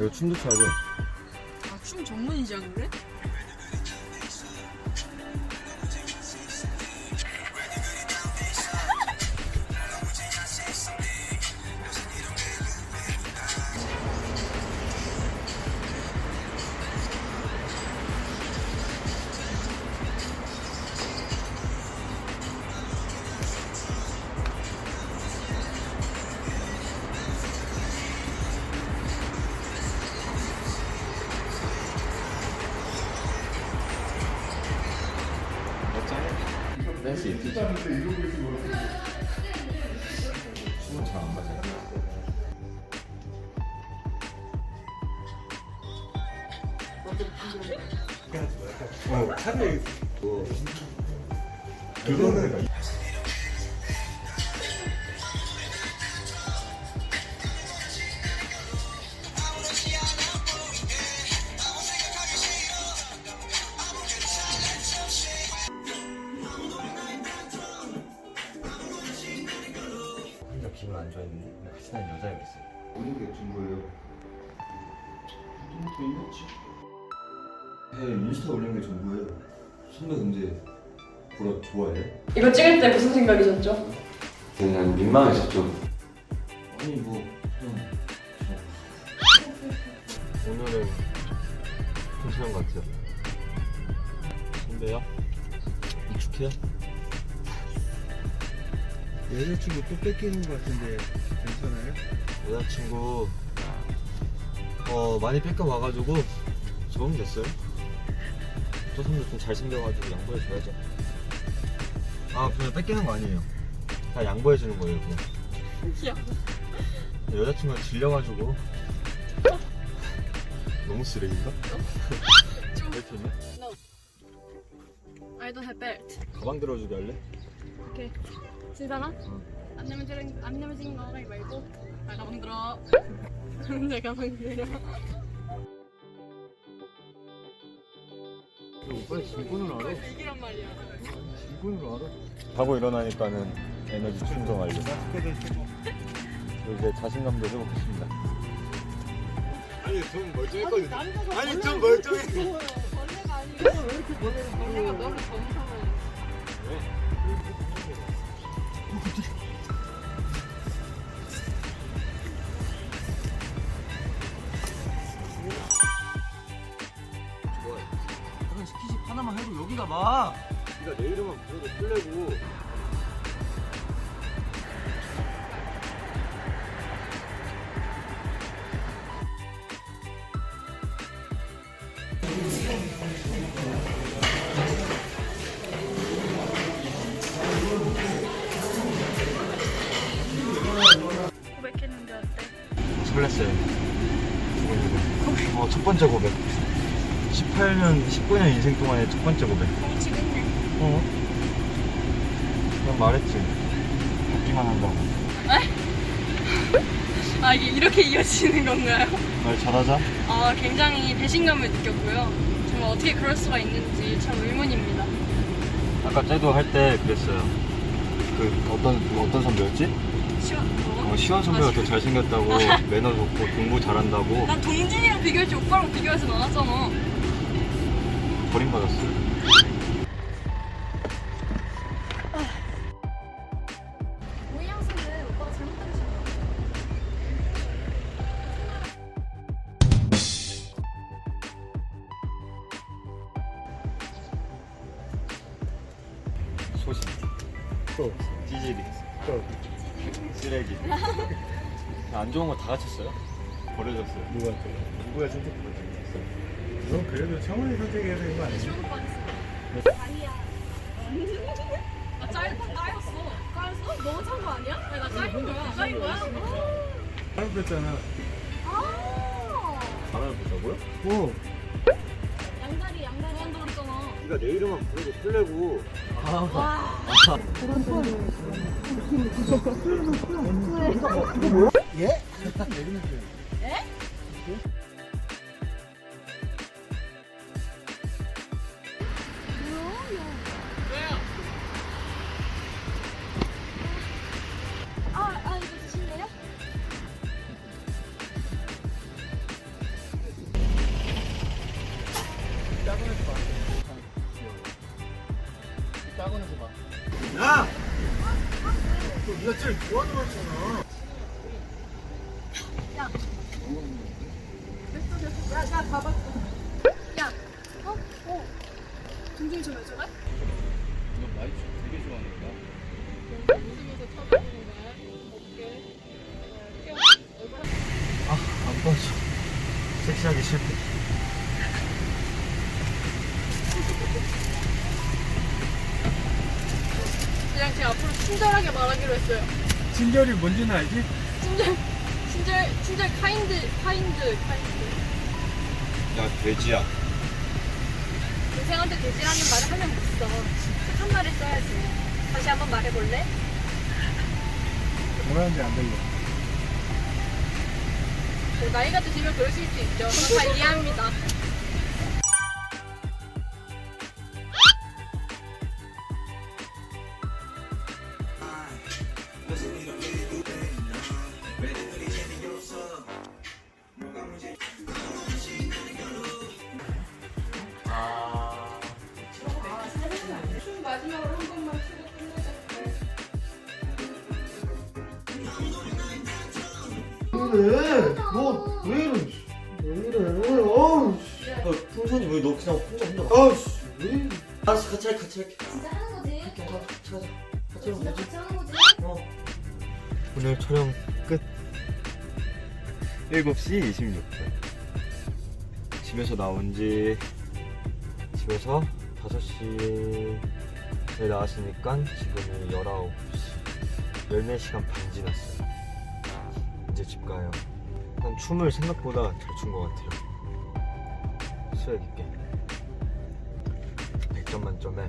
이거 춤도 춰야 돼. 아, 춤 전문이지 그래? 댄스 있지? 춤은 잘안 맞아. 어, 차라리 뭐 그거는 혼자 기분 안 좋아했는데 같이 다니는 여자애가 있어요. 어디게 준 거예요? 또 있겠지. 네, 인스타 올린 게 전부예요. 선배 근데 보라 좋아해? 이거 찍을 때 무슨 생각이셨죠? 그냥 민망했었죠. 아니 뭐 그냥 오늘은 괜찮은 것 같아요. 선배야? 익숙해요? 여자친구 또 뺏기는 것 같은데 괜찮아요? 여자친구 어 많이 뺏겨 와가지고 적응 됐어요. 저 선배 좀 잘생겨가지고 양보해 줘야죠. 아 그냥 뺏기는 거 아니에요. 다 양보해 주는 거예요 그냥. 귀여워. 여자친구가 질려가지고 너무 쓰레기인가? 좀. 벨트? I don't have belt. 가방 들어주게 할래? 오케이. 진사나? 안 내면 찍는 안 내면 찍는 거 말고. 나 가방 들어. 내 가방 들어. 오빠 진군을 알아? 이기란 말이야. 진군을 알아? 자고 일어나니까는 에너지 충전 완료. 이제 자신감도 회복했습니다. 아니 좀 멀쩡했거든 남자가 아니 좀 멀쩡해 벌 하나만 해도 여기가 막 네가 내 이름만 부르고 설레고 고백했는데 어때? 설렜어요. 어, 첫 번째 고백. 18년, 19년 인생 동안의 첫 번째 고백. 어? 난 말했지. 받기만 한다고. 아 이게 이렇게 이어지는 건가요? 말 잘하자. 아 굉장히 배신감을 느꼈고요. 정말 어떻게 그럴 수가 있는지 참 의문입니다. 아까 쟤도 할 때 그랬어요. 그 어떤 어떤 선배였지? 시원. 어, 시원 선배가 더 잘생겼다고 매너 좋고 공부 잘한다고 난 동진이랑 비교했지 오빠랑 비교하진 않았잖아. 버림받았어요. 소심, 또 찌질이, 또 쓰레기. 안 좋은 거 다 갖췄어요. 버려졌어요. 누구한테? 누구야 선택 버려졌어요. 넌 그래도 청원이 선택해야 되는 거 아니야? 나 짧, 까였어. 까였어? 너무 찬 거 아니야? 아니, 나 까인 거야. 까인 거야? 바로 뺐잖아 아. 바람을 보자고요? 오! 양다리, 양다리 한다 그랬잖아. 네가 내 이름만 부르고 설레고 와. 예? 아, 아, 이거 드실래요? 따가는 거 봐. 야! 너 네가 제일 좋아하는 거잖아. 야. 됐어 됐어. 야, 나 봐봤어. 야, 어, 어. 동준이 좀 해줘봐. 이거 많이 줘. 친절하게 말하기로 했어요. 친절이 뭔지는 알지? 친절, 친절, 친절, 카인드, 카인드, 카인드. 야, 돼지야. 동생한테 돼지라는 말을 하면 못 써. 착한 말을 써야지. 다시 한번 말해볼래? 뭐라는지 안 들려. 뭐 나이가 드시면 그러실 수 있죠. 저다 이해합니다. 그래? 너 왜 이래? 왜 이래? 어우. 야, 풍선이 왜 너 그냥 혼자 혼자? 아우 씨. 왜 이래? 알았어, 같이 할 같이 할게. 진짜 하는 거지? 할게, 가, 같이 하자. 같이 하면 진짜 되지? 같이 하는 거지? 어. 오늘 촬영 끝. 7시 26분. 집에서 나온 지 집에서 5시에 나왔으니까 지금이 19시. 14시간 반 지났어요. 이제 집 가요. 난 춤을 생각보다 잘 춘 것 같아요. 수액 있게. 100점 만점에